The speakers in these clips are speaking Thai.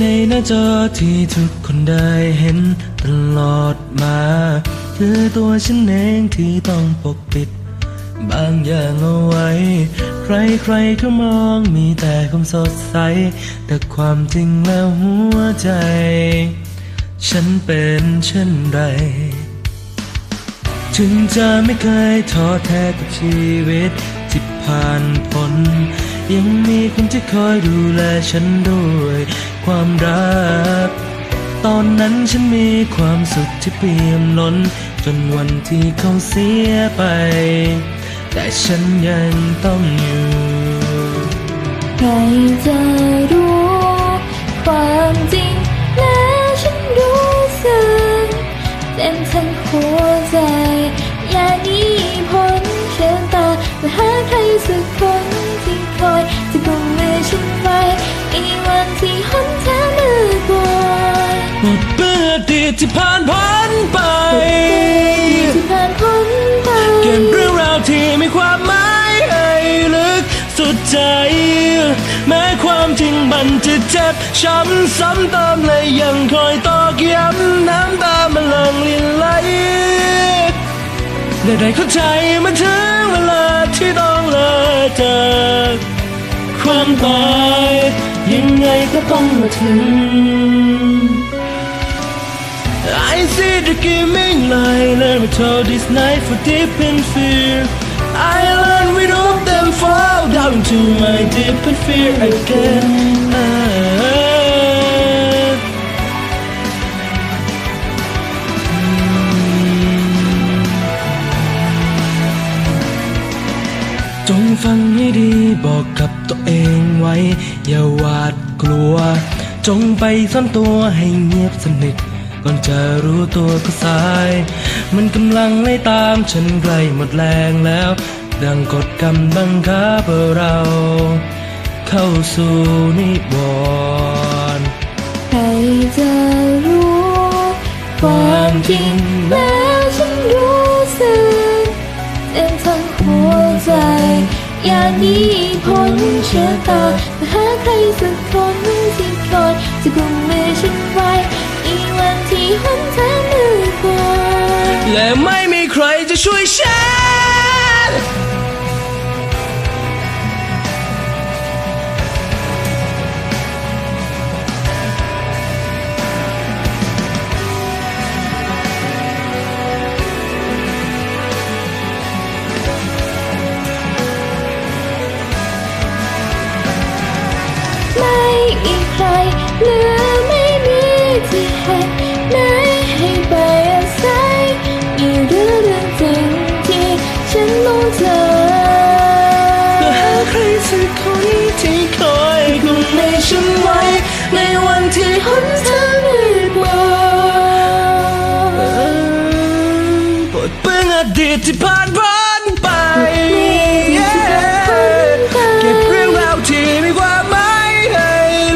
ใน้าจอที่ทุกคนได้เห็นตลอดมาคือตัวฉันเองที่ต้องปกปิด บางอย่างเอาไว้ ใครๆก็มองมีแต่ความสดใส แต่ความจริงแล้วหัวใจ ฉันเป็นเช่นไรถึงจะไม่เคยท้อแท้กับชีวิตที่ผ่านพ้นยังมีคนที่คอยดูแลฉันด้วย ความรัก ตอนนั้นฉันมีความสุขที่เปี่ยมล้น จนวันที่เขาเสียไป แต่ฉันยังต้องอยู่ใครจะรู้ความจริงแล้วฉันรู้สึกเต็มทั้งหัวใจ อย่าหนีพ้นเชิญตามาหาใครสัก ที่ผ่านพ้นไป ที่ผ่านพ้นไปเก็บเรื่องราวที่มีความหมายให้ลึกสุดใจ แม้ความจริงมันจะเจ็บช้ำซ้ำเติมและยังคอยตอกย้ำน้ำตามันหลั่งลินไหลและได้เข้าใจมันถึงเวลาที่ต้องเลิกเจอความตายยังไงก็ต้องมาถึง I see the gleaming light Let me tell this night for deep in fear I learn we hope them fall down to my deep in fear again Ah. จงฟังให้ดีบอกกับตัวเองไว้ อย่าหวาดกลัว จงไปซ่อนตัวให้เงียบสนิท ก่อนจะรู้ตัวก็สาย มันกำลังไล่ตามฉันใกล้หมดแรงแล้ว ดังกดกำบังคับเรา เข้าสู่นิวรณ์ใครจะรู้ความจริงแล้วฉันรู้สึกเต็มทั้งหัวใจ อย่าหนีพ้นเชื้อตามาหาใครสักคนที่ ใครจะ ในวันที่หนทางมืดบอดปลดเปลื้องอดีตที่ผ่านพ้นไป เก็บเรื่องราวที่มีความหมายให้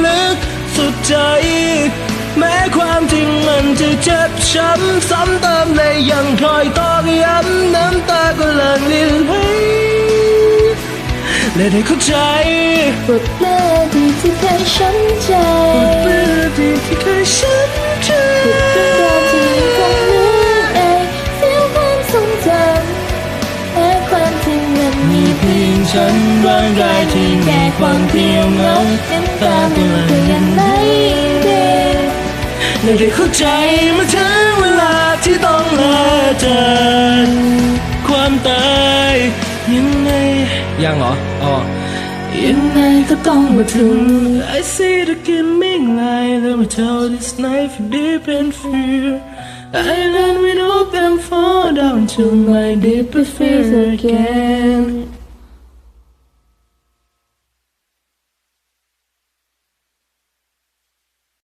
ลึกสุดใจ แม้ความจริงมันจะเจ็บช้ำซ้ำเติมในยังคอยตอกย้ำน้ำตาก็หลั่งลินไหลและได้เข้าใจบทเลือดีตที่เคยช้ำใจ ฉันร่างกายที่แก่ความเพียงเงาน้ำตาเมื่อยังไหลเดไม่ได้เข้าใจเมื่อถึงเวลาที่ต้องลาจากความตายยังไงยังเหรออ๋อยังไงก็ต้องมาถึง I see the coming light that we tell this knife deep in fear I let me we open fall down to my deepest fears again